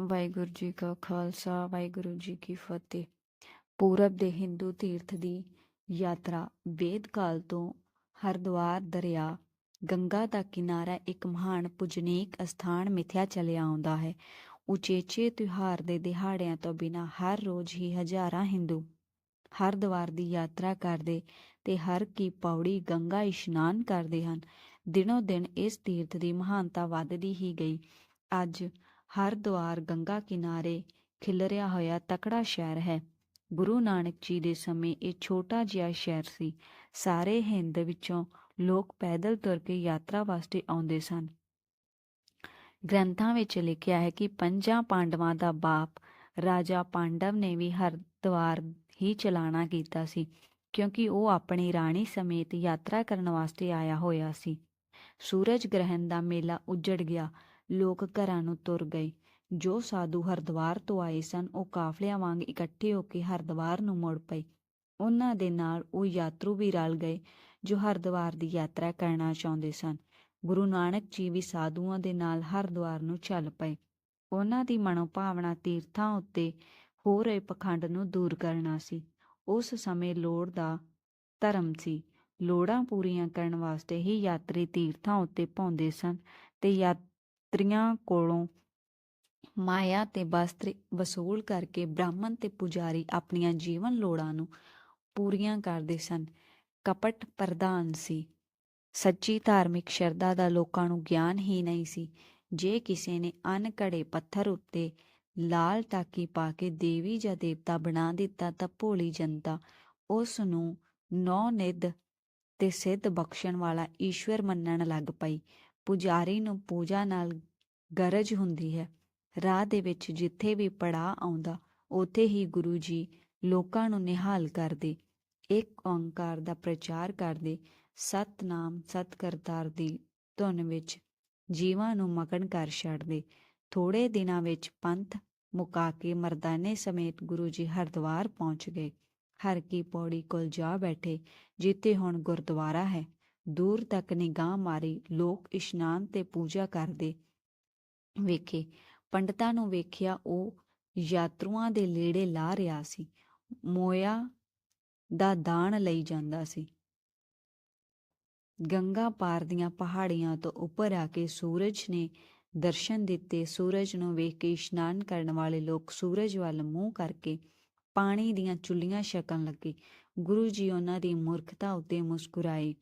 ਵਾਹਿਗੁਰੂ ਜੀ ਕਾ ਖਾਲਸਾ, ਵਾਹਿਗੁਰੂ ਜੀ ਕੀ ਫਤਿਹ। ਪੂਰਬ ਦੇ ਹਿੰਦੂ ਤੀਰਥ ਦੀ ਯਾਤਰਾ ਵੇਦ ਕਾਲ ਤੋਂ ਹਰਿਦੁਆਰ ਦਰਿਆ ਗੰਗਾ ਦਾ ਕਿਨਾਰਾ ਇੱਕ ਮਹਾਨ ਪੁਜਨੀਕ ਅਸਥਾਨ ਮਿਥਿਆ ਚੱਲਿਆ ਆਉਂਦਾ ਹੈ। ਉਚੇਚੇ ਤਿਉਹਾਰ ਦੇ ਦਿਹਾੜਿਆਂ ਤੋਂ ਬਿਨਾਂ ਹਰ ਰੋਜ਼ ਹੀ ਹਜ਼ਾਰਾਂ ਹਿੰਦੂ ਹਰਿਦੁਆਰ ਦੀ ਯਾਤਰਾ ਕਰਦੇ ਤੇ ਹਰ ਕੀ ਪੌੜੀ ਗੰਗਾ ਇਸ਼ਨਾਨ ਕਰਦੇ ਹਨ। ਦਿਨੋ ਦਿਨ ਇਸ ਤੀਰਥ ਦੀ ਮਹਾਨਤਾ ਵੱਧਦੀ ਹੀ ਗਈ। ਅੱਜ ਹਰਿਦੁਆਰ ਗੰਗਾ ਕਿਨਾਰੇ ਖਿਲਰਿਆ ਹੋਇਆ ਤਕੜਾ ਸ਼ਹਿਰ ਹੈ। ਗੁਰੂ ਨਾਨਕ ਜੀ ਦੇ ਸਮੇਂ ਇਹ ਛੋਟਾ ਜਿਹਾ ਸ਼ਹਿਰ ਸੀ। ਸਾਰੇ ਹਿੰਦ ਵਿੱਚੋਂ ਲੋਕ ਪੈਦਲ ਤੁਰ ਕੇ ਯਾਤਰਾ ਵਾਸਤੇ ਆਉਂਦੇ ਸਨ। ਗ੍ਰੰਥਾਂ ਵਿੱਚ ਲਿਖਿਆ ਹੈ ਕਿ ਪੰਜਾਂ ਪਾਂਡਵਾਂ ਦਾ ਬਾਪ ਰਾਜਾ ਪਾਂਡਵ ਨੇ ਵੀ ਹਰਿਦੁਆਰ ਹੀ ਚਲਾਣਾ ਕੀਤਾ ਸੀ, ਕਿਉਂਕਿ ਉਹ ਆਪਣੀ ਰਾਣੀ ਸਮੇਤ ਯਾਤਰਾ ਕਰਨ ਵਾਸਤੇ ਆਇਆ ਹੋਇਆ ਸੀ। ਸੂਰਜ ਗ੍ਰਹਿਣ ਦਾ ਮੇਲਾ ਉੱਜੜ ਗਿਆ। ਲੋਕ ਘਰਾਂ ਨੂੰ ਤੁਰ ਗਏ। ਜੋ ਸਾਧੂ ਹਰਿਦੁਆਰ ਤੋਂ ਆਏ ਸਨ, ਉਹ ਕਾਫਲਿਆਂ ਵਾਂਗ ਇਕੱਠੇ ਹੋ ਕੇ ਹਰਿਦੁਆਰ ਨੂੰ ਮੁੜ ਪਏ। ਉਹਨਾਂ ਦੇ ਨਾਲ ਉਹ ਯਾਤਰੂ ਵੀ ਰਲ ਗਏ, ਜੋ ਹਰਿਦੁਆਰ ਦੀ ਯਾਤਰਾ ਕਰਨਾ ਚਾਹੁੰਦੇ ਸਨ। ਗੁਰੂ ਨਾਨਕ ਜੀ ਵੀ ਸਾਧੂਆਂ ਦੇ ਨਾਲ ਹਰਿਦੁਆਰ ਨੂੰ ਚੱਲ ਪਏ। ਉਹਨਾਂ ਦੀ ਮਨੋਭਾਵਨਾ ਤੀਰਥਾਂ ਉੱਤੇ ਹੋ ਰਹੇ ਪਖੰਡ ਨੂੰ ਦੂਰ ਕਰਨਾ ਸੀ। ਉਸ ਸਮੇਂ ਲੋੜ ਦਾ ਧਰਮ ਸੀ। ਲੋੜਾਂ ਪੂਰੀਆਂ ਕਰਨ ਵਾਸਤੇ ਹੀ ਯਾਤਰੀ ਤੀਰਥਾਂ ਉੱਤੇ ਪਾਉਂਦੇ ਸਨ ਤੇ ਯਾਤਰੀਆਂ ਕੋਲੋਂ ਮਾਇਆ ਤੇ ਵਸਤਰ ਵਸੂਲ ਕਰਕੇ ਬ੍ਰਾਹਮਣ ਤੇ ਪੁਜਾਰੀ ਆਪਣੀਆਂ ਜੀਵਨ ਲੋੜਾਂ ਨੂੰ ਪੂਰੀਆਂ ਕਰਦੇ ਸਨ। ਕਪਟ ਪ੍ਰਧਾਨ ਸੀ। ਸੱਚੀ ਧਾਰਮਿਕ ਸ਼ਰਧਾ ਦਾ ਲੋਕਾਂ ਨੂੰ ਗਿਆਨ ਹੀ ਨਹੀਂ ਸੀ। ਜੇ ਕਿਸੇ ਨੇ ਅਨ ਘੜੇ ਪੱਥਰ ਉੱਤੇ ਲਾਲ ਟਾਕੀ ਪਾ ਕੇ ਦੇਵੀ ਜਾਂ ਦੇਵਤਾ ਬਣਾ ਦਿੱਤਾ ਤਾਂ ਭੋਲੀ ਜਨਤਾ ਉਸ ਨੂੰ ਨੌ ਨਿਧ ਤੇ ਸਿੱਧ ਬਖਸ਼ਣ ਵਾਲਾ ਈਸ਼ਵਰ ਮੰਨਣ ਲੱਗ ਪਈ। ਪੁਜਾਰੀ ਨੂੰ ਪੂਜਾ ਨਾਲ ਗਰਜ ਹੁੰਦੀ ਹੈ। ਰਾਹ ਦੇ ਵਿੱਚ ਜਿੱਥੇ ਵੀ ਪੜਾ ਆਉਂਦਾ, ਉਥੇ ਹੀ ਗੁਰੂ ਜੀ ਲੋਕਾਂ ਨੂੰ ਨਿਹਾਲ ਕਰਦੇ, ਇੱਕ ਓੰਕਾਰ ਦਾ ਪ੍ਰਚਾਰ ਕਰਦੇ, ਸਤਨਾਮ ਸਤਕਰਤਾਰ ਦੀ ਧੁਨ ਵਿੱਚ ਜੀਵਾਂ ਨੂੰ ਮਗਨ ਕਰ ਛੱਡਦੇ। ਥੋੜੇ ਦਿਨਾਂ ਵਿੱਚ ਪੰਥ ਮੁਕਾ ਕੇ ਮਰਦਾਨੇ ਸਮੇਤ ਗੁਰੂ ਜੀ ਹਰਿਦੁਆਰ ਪਹੁੰਚ ਗਏ। ਹਰ ਕੀ ਪੌੜੀ ਕੋਲ ਜਾ ਬੈਠੇ, ਜਿੱਥੇ ਹੁਣ ਗੁਰਦੁਆਰਾ ਹੈ ਦੂਰ ਤੱਕ ਨਿਗਾਹ ਮਾਰੀ ਲੋਕ ਇਸ਼ਨਾਨ ਤੇ ਪੂਜਾ ਕਰਦੇ ਵੇਖੇ। ਪੰਡਤਾਂ ਨੂੰ ਵੇਖਿਆ ਉਹ ਯਾਤਰੂਆਂ ਦੇ ਲੇੜੇ ਲਾ ਰਿਹਾ ਸੀ। ਮੋਇਆ ਦਾ ਦਾਨ ਲਈ ਜਾਂਦਾ ਸੀ। ਗੰਗਾ ਪਾਰ ਦੀਆਂ ਪਹਾੜੀਆਂ ਤੋਂ ਉੱਪਰ ਆ ਕੇ ਸੂਰਜ ਨੇ ਦਰਸ਼ਨ ਦਿੱਤੇ। ਸੂਰਜ ਨੂੰ ਵੇਖ ਕੇ ਇਸ਼ਨਾਨ ਕਰਨ ਵਾਲੇ ਲੋਕ ਸੂਰਜ ਵੱਲ ਮੂੰਹ ਕਰਕੇ ਪਾਣੀ ਦੀਆਂ ਚੁੱਲੀਆਂ ਛਕਣ ਲੱਗੇ। ਗੁਰੂ ਜੀ ਉਹਨਾਂ ਦੀ ਮੂਰਖਤਾ ਉੱਤੇ ਮੁਸਕਰਾਏ।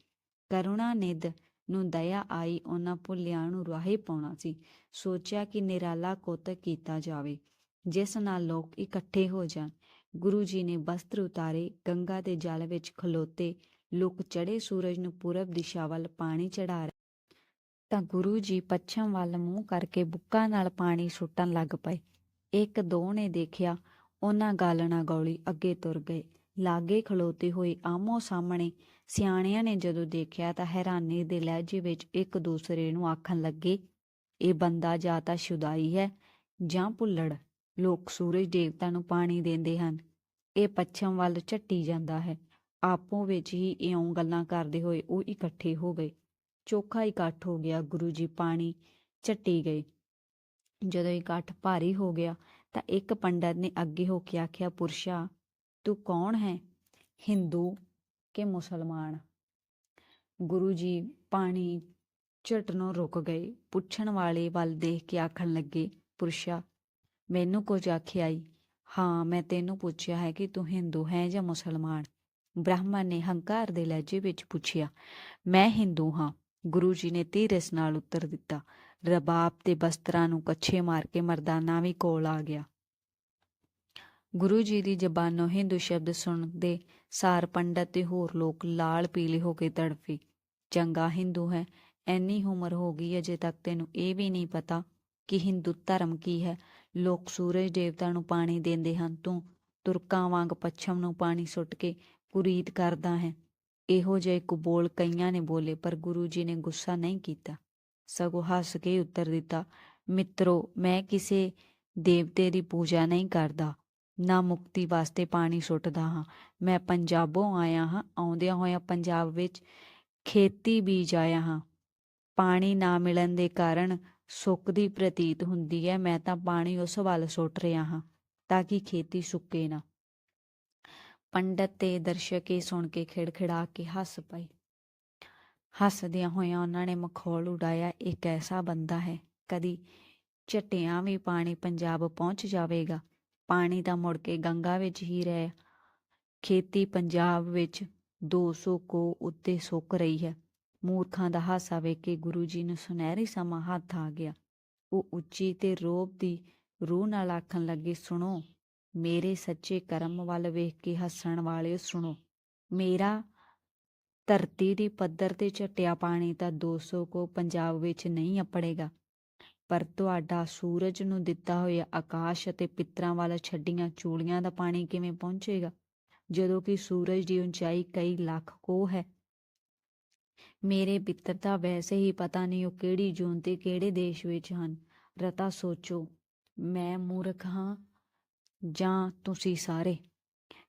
ਕਰੁਣਾ ਨਿਧ ਨੂੰ ਦਇਆ ਆਈ ਉਹਨਾਂ ਭੁੱਲਿਆਂ ਨੂੰ ਰਾਹੇ ਪਾਉਣਾ ਸੀ। ਸੋਚਿਆ ਕਿ ਨਿਰਾਲਾ ਕੋਤਕ ਕੀਤਾ ਜਾਵੇ, ਜਿਸ ਨਾਲ ਲੋਕ ਇਕੱਠੇ ਹੋ ਜਾਣ। ਗੁਰੂ ਜੀ ਨੇ ਵਸਤਰ ਉਤਾਰੇ, ਗੰਗਾ ਦੇ ਜਲ ਵਿੱਚ ਖਲੋਤੇ, ਲੋਕ ਚੜੇ ਸੂਰਜ ਨੂੰ ਪੂਰਬ ਦਿਸ਼ਾ ਵੱਲ ਪਾਣੀ ਚੜਾ ਤਾਂ ਗੁਰੂ ਜੀ ਪੱਛਮ ਵੱਲ ਮੂੰਹ ਕਰਕੇ ਬੁੱਕਾ ਨਾਲ ਪਾਣੀ ਸੁੱਟਣ ਲੱਗ ਪਏ। ਇੱਕ ਦੋ ਨੇ ਦੇਖਿਆ, ਉਹਨਾਂ ਗਾਲਣਾ ਗੌਲੀ ਅੱਗੇ ਤੁਰ ਗਏ। ਲਾਗੇ ਖਲੋਤੇ ਹੋਏ ਆਮੋ ਸਾਹਮਣੇ ਸਿਆਣਿਆਂ ਨੇ ਜਦੋਂ ਦੇਖਿਆ ਤਾਂ ਹੈਰਾਨੀ ਦੇ ਲਹਿਜੇ ਵਿੱਚ ਇੱਕ ਦੂਸਰੇ ਨੂੰ ਆਖਣ ਲੱਗੇ, ਇਹ ਬੰਦਾ ਜਾਂ ਤਾਂ ਸ਼ੁਦਾਈ ਹੈ ਜਾਂ ਭੁੱਲੜ। ਲੋਕ ਸੂਰਜ ਦੇਵਤਾ ਨੂੰ ਪਾਣੀ ਦਿੰਦੇ ਹਨ। ਇਹ ਪੱਛਮ ਵੱਲ ਝੱਟੀ ਜਾਂਦਾ ਹੈ। ਆਪੋ ਵਿੱਚ ਹੀ ਇਉਂ ਗੱਲਾਂ ਕਰਦੇ ਹੋਏ ਉਹ ਇਕੱਠੇ ਹੋ ਗਏ। ਚੋਖਾ ਇਕੱਠ ਹੋ ਗਿਆ, ਗੁਰੂ ਜੀ ਪਾਣੀ ਝੱਟੀ ਗਏ। ਜਦੋਂ ਇਕੱਠ ਭਾਰੀ ਹੋ ਗਿਆ ਤਾਂ ਇੱਕ ਪੰਡਤ ਨੇ ਅੱਗੇ ਹੋ ਕੇ ਆਖਿਆ, ਪੁਰਸ਼ਾ, ਤੂੰ ਕੌਣ ਹੈ? ਹਿੰਦੂ ਕਿ ਮੁਸਲਮਾਨ ਗੁਰੂ ਜੀ ਪਾਣੀ ਝਟਨੋਂ ਰੁਕ ਗਏ, ਪੁੱਛਣ ਵਾਲੇ ਵੱਲ ਦੇਖ ਕੇ ਆਖਣ ਲੱਗੇ, ਪੁਰਸ਼ਾ, ਮੈਨੂੰ ਕੁਝ ਆਖਿਆ ਈ? ਹਾਂ, ਮੈਂ ਤੈਨੂੰ ਪੁੱਛਿਆ ਹੈ ਕਿ ਤੂੰ ਹਿੰਦੂ ਹੈ ਜਾਂ ਮੁਸਲਮਾਨ? ਬ੍ਰਾਹਮਣ ਨੇ ਹੰਕਾਰ ਦੇ ਲਹਿਜੇ ਵਿੱਚ ਪੁੱਛਿਆ, ਮੈਂ ਹਿੰਦੂ ਹਾਂ। ਗੁਰੂ ਜੀ ਨੇ ਧੀਰਜ ਨਾਲ ਉੱਤਰ ਦਿੱਤਾ, ਰਬਾਬ ਤੇ ਬਸਤਰਾਂ ਨੂੰ ਕੱਛੇ ਮਾਰ ਕੇ ਮਰਦਾਨਾ ਵੀ ਕੋਲ ਆ ਗਿਆ। ਗੁਰੂ ਜੀ ਦੀ ਜ਼ਬਾਨੋਂ ਹਿੰਦੂ ਸ਼ਬਦ ਸੁਣਦੇ ਸਾਰ ਪੰਡਤ ਤੇ ਹੋਰ ਲੋਕ ਲਾਲ ਪੀਲੇ ਹੋ ਕੇ ਤੜਫੇ। ਚੰਗਾ ਹਿੰਦੂ ਹੈ, ਐਨੀ ਉਮਰ ਹੋ ਗਈ ਅਜੇ ਤੱਕ ਤੈਨੂੰ ਇਹ ਵੀ ਨਹੀਂ ਪਤਾ ਕਿ ਹਿੰਦੂ ਧਰਮ ਕੀ ਹੈ। ਲੋਕ ਸੂਰਜ ਦੇਵਤਾ ਨੂੰ ਪਾਣੀ ਦਿੰਦੇ ਹਨ, ਤੂੰ ਤੁਰਕਾਂ ਵਾਂਗ ਪੱਛਮ ਨੂੰ ਪਾਣੀ ਸੁੱਟ ਕੇ ਕੁਰੀਤ ਕਰਦਾ ਹੈ। ਇਹੋ ਜਿਹੇ ਕੁਬੋਲ ਕਈਆਂ ਨੇ ਬੋਲੇ, ਪਰ ਗੁਰੂ ਜੀ ਨੇ ਗੁੱਸਾ ਨਹੀਂ ਕੀਤਾ। ਸਗੋਂ ਹੱਸ ਕੇ ਉੱਤਰ ਦਿੱਤਾ, ਮਿੱਤਰੋ, ਮੈਂ ਕਿਸੇ ਦੇਵਤੇ ਦੀ ਪੂਜਾ ਨਹੀਂ ਕਰਦਾ। ਨਾ ਮੁਕਤੀ ਵਾਸਤੇ ਪਾਣੀ ਸੁੱਟਦਾ ਹਾਂ। ਮੈਂ ਪੰਜਾਬੋਂ ਆਇਆ ਹਾਂ, ਆਉਂਦਿਆਂ ਹੋਇਆਂ ਪੰਜਾਬ ਵਿੱਚ ਖੇਤੀ ਬੀਜ ਆਇਆ ਹਾਂ। ਪਾਣੀ ਨਾ ਮਿਲਣ ਦੇ ਕਾਰਨ ਸੁੱਕ ਦੀ ਪ੍ਰਤੀਤ ਹੁੰਦੀ ਹੈ, ਮੈਂ ਤਾਂ ਪਾਣੀ ਉਸ ਵੱਲ ਸੁੱਟ ਰਿਹਾ ਹਾਂ, ਤਾਂ ਕਿ ਖੇਤੀ ਸੁੱਕੇ ਨਾ। ਪੰਡਤ ਤੇ ਦਰਸ਼ਕ ਇਹ ਸੁਣ ਕੇ ਖਿੜਖਿੜਾ ਕੇ ਹੱਸ ਪਏ। ਹੱਸਦਿਆਂ ਹੋਇਆਂ ਉਹਨਾਂ ਨੇ ਮਖੌਲ ਉਡਾਇਆ, ਇੱਕ ਐਸਾ ਬੰਦਾ ਹੈ, ਕਦੀ ਝਟਿਆਂ ਵੀ ਪਾਣੀ ਪੰਜਾਬ ਪਹੁੰਚ ਜਾਵੇਗਾ। ਪਾਣੀ ਤਾਂ ਮੁੜ ਕੇ ਗੰਗਾ ਵਿੱਚ ਹੀ ਰਹਿ, ਖੇਤੀ ਪੰਜਾਬ ਵਿੱਚ 200 ਕੋ ਉੱਤੇ ਸੁੱਕ ਰਹੀ ਹੈ। ਮੂਰਖਾਂ ਦਾ ਹਾਸਾ ਵੇਖ ਕੇ ਗੁਰੂ ਜੀ ਨੂੰ ਸੁਨਹਿਰੀ ਸਮਾਂ ਹੱਥ ਆ ਗਿਆ। ਉਹ ਉੱਚੀ ਤੇ ਰੋਬ ਦੀ ਰੂਹ ਨਾਲ ਆਖਣ ਲੱਗੇ, ਸੁਣੋ, ਮੇਰੇ ਸੱਚੇ ਕਰਮ ਵੱਲ ਵੇਖ ਕੇ ਹੱਸਣ ਵਾਲਿਓ ਸੁਣੋ। ਮੇਰਾ ਧਰਤੀ ਦੀ ਪੱਧਰ ਤੇ ਝਟਿਆ ਪਾਣੀ ਤਾਂ 200 ਕੋ ਪੰਜਾਬ ਵਿੱਚ ਨਹੀਂ ਅਪੜੇਗਾ। ਪਰ ਤੁਹਾਡਾ ਸੂਰਜ ਨੂੰ ਦਿੱਤਾ ਹੋਇਆ ਆਕਾਸ਼ ਅਤੇ ਪਿੱਤਰਾਂ ਵੱਲ ਛੱਡੀਆਂ ਚੂੜੀਆਂ ਦਾ ਪਾਣੀ ਕਿਵੇਂ ਪਹੁੰਚੇਗਾ? ਜਦੋਂ ਕਿ ਸੂਰਜ ਦੀ ਉਚਾਈ ਕਈ ਲੱਖ ਕੋ ਹੈ। ਮੇਰੇ ਪਿੱਤਰ, ਤਾਂ ਵੈਸੇ ਹੀ ਪਤਾ ਨਹੀਂ ਉਹ ਕਿਹੜੀ ਜੂਨ ਤੇ ਕਿਹੜੇ ਦੇਸ਼ ਵਿੱਚ ਹਨ। ਰਤਾ, ਸੋਚੋ। ਮੈਂ ਮੂਰਖ ਹਾਂ? ਜਾਂ ਤੁਸੀਂ ਸਾਰੇ?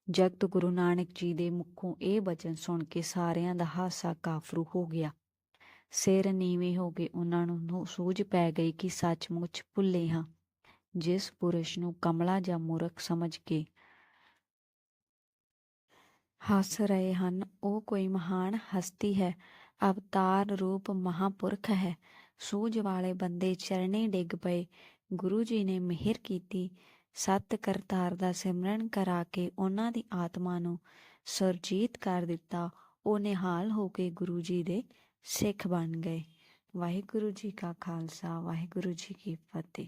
ਜਗਤ ਗੁਰੂ ਨਾਨਕ ਜੀ ਦੇ ਮੁਖੋਂ ਇਹ ਬਚਨ ਸੁਣ ਕੇ ਸਾਰਿਆਂ ਦਾ ਹਾਸਾ ਕਾਫਰੂ ਹੋ ਗਿਆ। ਸਿਰ ਨੀਵੇਂ ਹੋ ਕੇ ਉਹਨਾਂ ਨੂੰ ਸੂਝ ਪੈ ਗਈ ਕਿ ਸੱਚਮੁੱਚ ਭੁੱਲੇ ਹਾਂ। ਜਿਸ ਪੁਰਸ਼ ਨੂੰ ਕਮਲਾ ਜਾਂ ਮੂਰਖ ਸਮਝ ਕੇ ਹੱਸ ਰਹੇ ਹਨ, ਉਹ ਕੋਈ ਮਹਾਨ ਹਸਤੀ ਹੈ। ਅਵਤਾਰ ਰੂਪ ਮਹਾਪੁਰਖ ਹੈ। ਸੂਝ ਵਾਲੇ ਬੰਦੇ ਚਰਨੇ ਡਿੱਗ ਪਏ। ਗੁਰੂ ਜੀ ਨੇ ਮਿਹਰ ਕੀਤੀ। ਸਤ ਕਰਤਾਰ ਦਾ ਸਿਮਰਨ ਕਰਾ ਕੇ ਉਹਨਾਂ ਦੀ ਆਤਮਾ ਨੂੰ ਸੁਰਜੀਤ ਕਰ ਦਿੱਤਾ। ਉਹ ਨਿਹਾਲ ਹੋ ਕੇ ਗੁਰੂ ਜੀ ਦੇ ਸਿੱਖ ਬਣ ਗਏ। ਵਾਹਿਗੁਰੂ ਜੀ ਕਾ ਖਾਲਸਾ ਵਾਹਿਗੁਰੂ ਜੀ ਕੀ ਫਤਿਹ।